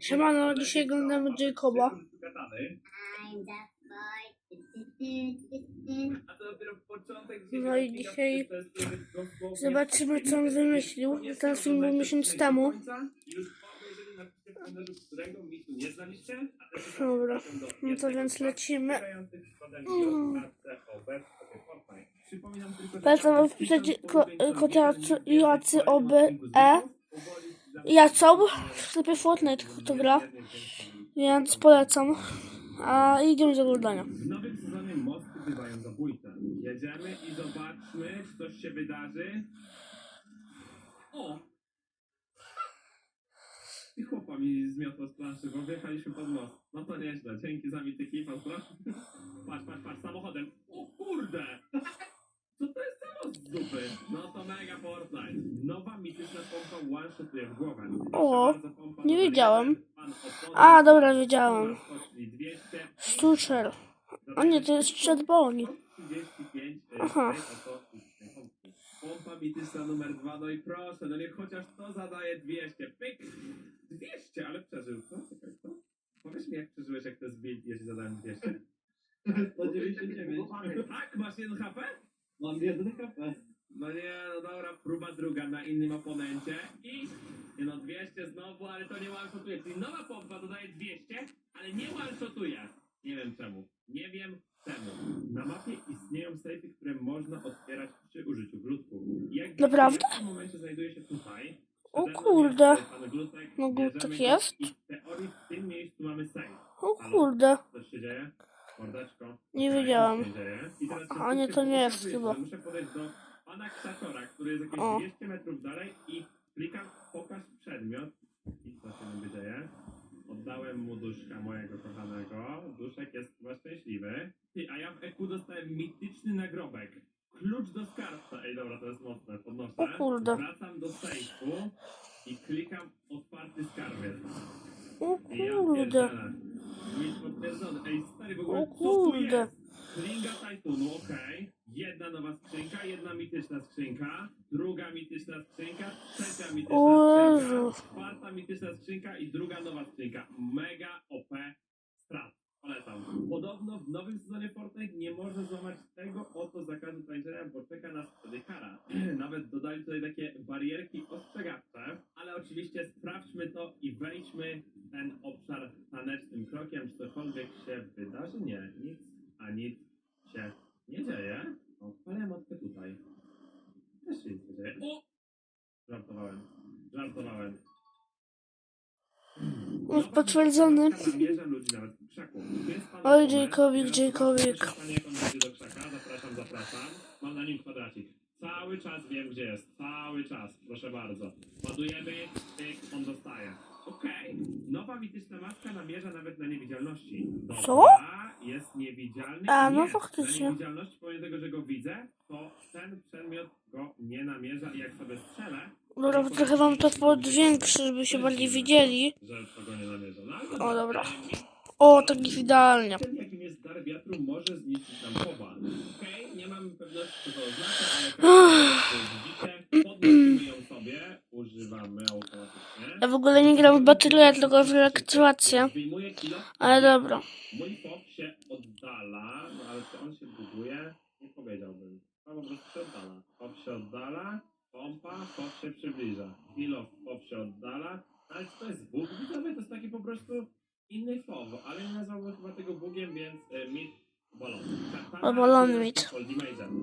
Siemano, dzisiaj oglądamy Jacoba. No i dzisiaj zobaczymy, co on wymyślił. Ten film był miesiąc temu. Dobra, no to więc lecimy. że Polecam wpisać ko- ulubień kotiacy- samych powoli Jacob w sklepie Fortnite to gra, więc polecam. A idziemy do oglądania. W nowym sezonie mosty bywają zabójcze. Jedziemy i zobaczmy, czy coś się wydarzy. O! I chłopa mi zmiotło z planszy, bo wjechaliśmy pod most. No to nieźle, dzięki za mityki, pozdro. Patrz, patrz, patrz, samochodem. O kurde! O, nie wiedziałem. jeden. A, dobra, wiedziałem. Skoczli 200. Stuczer. A nie, to jest Chatboni. 35, Aha. Pompa mityczna numer dwa, no i proszę, no niech chociaż to zadaje 200. Pyk! 200, ale przeżył, co? Czekaj, co? Powiedz mi, jak przeżyłeś, jak to jest build, jeśli zadałem 200? 199. Tak? Masz 1 HP? Mam jeden HP. No nie, no dobra, próba druga na innym oponencie i... Nie no, 200 znowu, ale to nie one-shotuje, czyli nowa pompa dodaje 200, ale nie one-shotuje. Nie wiem czemu. Nie wiem czemu. Na mapie istnieją sejfy, które można otwierać przy użyciu glutków. Jak Naprawdę? W tym momencie znajduje się tutaj. O kurde. No glutek jest. I w teorii w tym miejscu mamy sejf. O kurde. Co się dzieje? Mordeczko. Nie wiedziałam. A nie, to nie jest chyba. Muszę podejść do pana krzaczora, który jest jakieś O. 200 metrów dalej i klikam pokaż przedmiot. I co się niby dzieje? Oddałem mu duszka mojego kochanego. Duszek jest chyba szczęśliwy. Ty, a ja w EQ dostałem mityczny nagrobek. Klucz do skarbca. Ej, dobra, to jest mocne. Podnoszę. O kurde. Wracam do sejfu i klikam otwarty skarbiec. O I ja kurde. pierdzielę. Potwierdzony. Ej, stary, w ogóle O co tu kurde. jest? Klinga Tajtunu, okej. Jedna nowa skrzynka, jedna mityczna skrzynka, druga mityczna skrzynka, trzecia mityczna O skrzynka, Jezu. czwarta mityczna skrzynka i druga nowa skrzynka. Mega OP strat. Polecam. Podobno w nowym sezonie Fortnite nie można złamać tego oto zakazu tańczenia, bo czeka nas wtedy kara. Nawet dodali tutaj takie barierki ostrzegawcze, ale oczywiście sprawdźmy to i wejdźmy w ten obszar tanecznym krokiem. Czy cokolwiek się wydarzy? Nie, nic się nie dzieje. Odpalę motkę tutaj. Też się nic nie dzieje. O! Żartowałem. Żartowałem. Jest potwierdzony. Namierza ludzi nawet w krzaku. Tu jest pan Oj, Tomek. Jacobik, Teraz Jacobik. proszę Panie, jak on wejdzie do krzaka. Zapraszam, zapraszam. Mam na nim kwadracik. Cały czas wiem, gdzie jest. Cały czas. Proszę bardzo. Ładujemy, tyk, on dostaje. Okej. Nowa mityczna maska namierza nawet na niewidzialności. Dobra, Co? Jest niewidzialny. A, no Nie. faktycznie. Na niewidzialności, pomimo tego, że go widzę, to ten przedmiot go nie namierza i jak sobie strzelę, Dobra, trochę wam to podwiększy, żeby się bardziej widzieli. że to go nie namierza. No, ale O, dobra. e, O, tak idealnie. ten, jakim jest dar wiatru, może zniszczyć nam chowa. Okej, nie mam pewności, co to oznacza, ale jak widzicie, podnosimy ją sobie, używamy automatycznie. Ja w ogóle nie gram w baterię, tylko w kilo. Ale dobra. Mój pop się oddala, no ale czy on się buguje? Nie powiedziałbym. On po prostu się oddala. Pop się oddala, pompa, pop się przybliża. Kilo, pop się oddala. Ale czy to jest bug? Widzowie, to jest taki po prostu inny FOW, ale nie nazwałbym chyba tego bugiem, więc y, mit balon. Jest mit.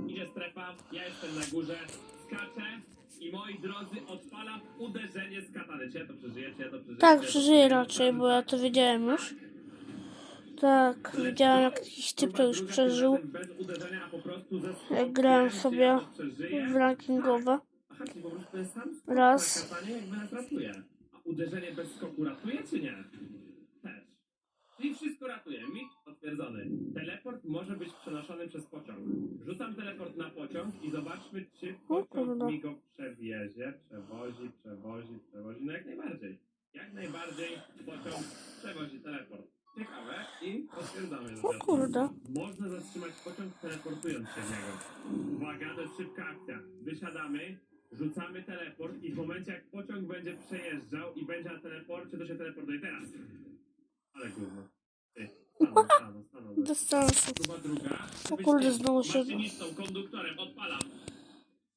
Idzie strefa, ja jestem na górze, skaczę i moi drodzy, odpalam uderzenie z katany. Czy ja to przeżyję, czy ja to przeżyję? Tak, przeżyję raczej, bo ja to wiedziałem już. Tak, widziałem jak jakiś typ to już przeżył. Bez uderzenia, a po prostu ze Jak grałem sobie w rankingowe. Skok Raz. A uderzenie bez skoku ratuje, czy nie? Też. Czyli wszystko ratuje. Mit potwierdzony. Teleport może być przenoszony przez pociąg. Rzucam teleport na pociąg i zobaczmy, czy pociąg mi go przewiezie, przewozi, przewozi, przewozi. No jak najbardziej. Jak najbardziej pociąg przewozi teleport. Ciekawe i potwierdzamy, O kurde. Można zatrzymać pociąg teleportując się w niego. Uwaga, to jest szybka akcja. Wysiadamy, rzucamy teleport i w momencie jak pociąg będzie przejeżdżał i będzie na teleporcie, to się teleportuje teraz. Ale gówno. Ty, Bez sensu. Próba druga. O kurde, znowu się-.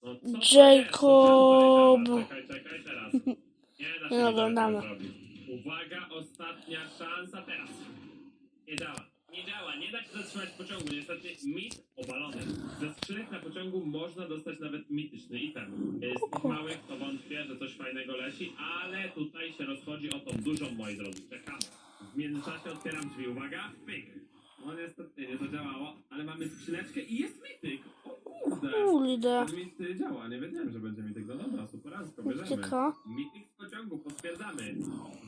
No, Jacob. jest? Czekaj, czekaj, teraz. Nie oglądamy. takiego zrobić. Uwaga, ostatnia szansa teraz. Nie działa. Nie działa, nie da się zatrzymać pociągu. Niestety mit obalony. Ze skrzynek na pociągu można dostać nawet mityczny item. Z tych małych to wątpię, że coś fajnego leci, ale tutaj się rozchodzi o tą dużą, moi drodzy. Czekamy. W międzyczasie otwieram drzwi. Uwaga, pyk. No niestety nie zadziałało, ale mamy skrzyneczkę i jest mityk. O kurde. Kurde. Ten mit działa, nie wiedziałem, że będzie mityk. No dobra, superancko, bierzemy. Ucieka. Mityk z pociągu, potwierdzamy.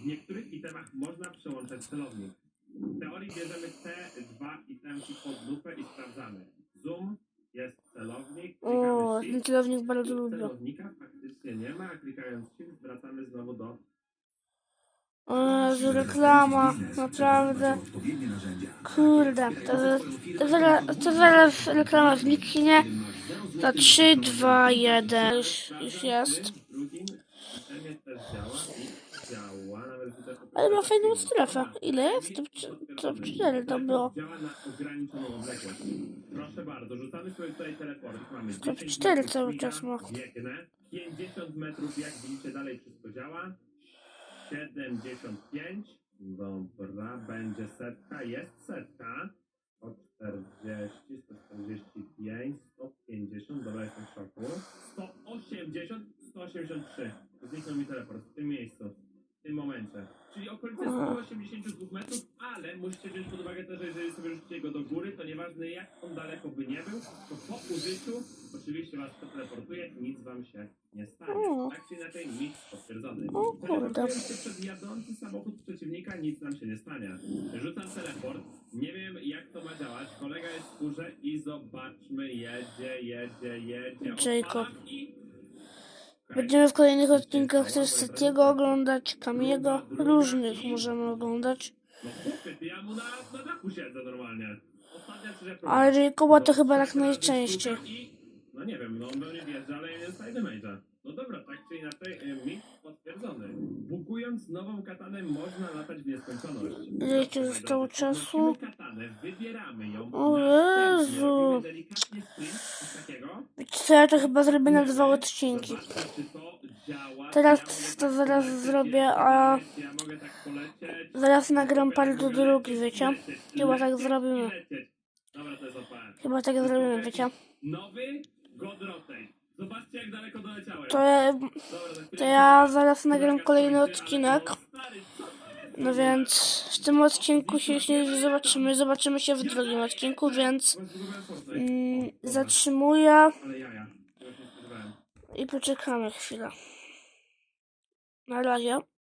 W niektórych itemach można przełączać celownik. W teorii bierzemy te dwa itemki pod lupę i sprawdzamy. Zoom, jest celownik, O, ten celownik bardzo lubię. celownika faktycznie nie ma, a klikając shift wracamy znowu do... O Jezu, reklama, naprawdę. Kurde, to, to, zaraz, to zaraz reklama zniknie. To 3, 2, 1. Już, już jest. Ale ma fajną strefę. Ile jest? To, to 4 to było. Działa na ograniczoną odległość. Proszę bardzo, rzucamy sobie tutaj teleport. Mamy To 10 cztery metrów cały śmiga, czas ma. Biegnę. 50 metrów, jak widzicie, dalej wszystko działa. 75. Dobra, będzie setka. Jest setka. 140, 145, 150. Dobra, jestem w szoku. 180, 183. Zniknął mi teleport w tym miejscu. W tym momencie. Czyli okolice 182 metrów, ale musicie wziąć pod uwagę też, że jeżeli sobie rzucicie go do góry, to nieważne jak on daleko by nie był, to po użyciu oczywiście was to teleportuje nic wam się nie stanie. Tak czy inaczej, mit potwierdzony. O kurde. Się przed jadący samochód przeciwnika, nic nam się nie stanie. Rzucam teleport, nie wiem jak to ma działać, kolega jest w górze i zobaczmy, jedzie, jedzie, jedzie. Jacob. odpalam i... Okej. Będziemy w kolejnych odcinkach też Setiego oglądać, Kamiego. Różnych możemy oglądać. No. Ale Jacoba to chyba tak najczęściej. no nie wiem, no on pewnie wjeżdża, ale dostaję damage'a. No dobra, tak czy inaczej, y, mit potwierdzony. Bukując nową katanę można latać w nieskończoność. Ile ci zostało czasu? katanę, wybieramy ją. O Jezu. delikatnie sprint, takiego. Co, ja to chyba zrobię na dwa odcinki. Teraz to zaraz zrobię, a zaraz nagram part drugi, wiecie? Chyba tak zrobimy. Chyba tak zrobimy, wiecie? To ja, to ja zaraz nagram kolejny odcinek. No więc w tym odcinku się już nie zobaczymy. Zobaczymy się w drugim odcinku, więc mm. Zatrzymuję i poczekamy chwilę. Na razie.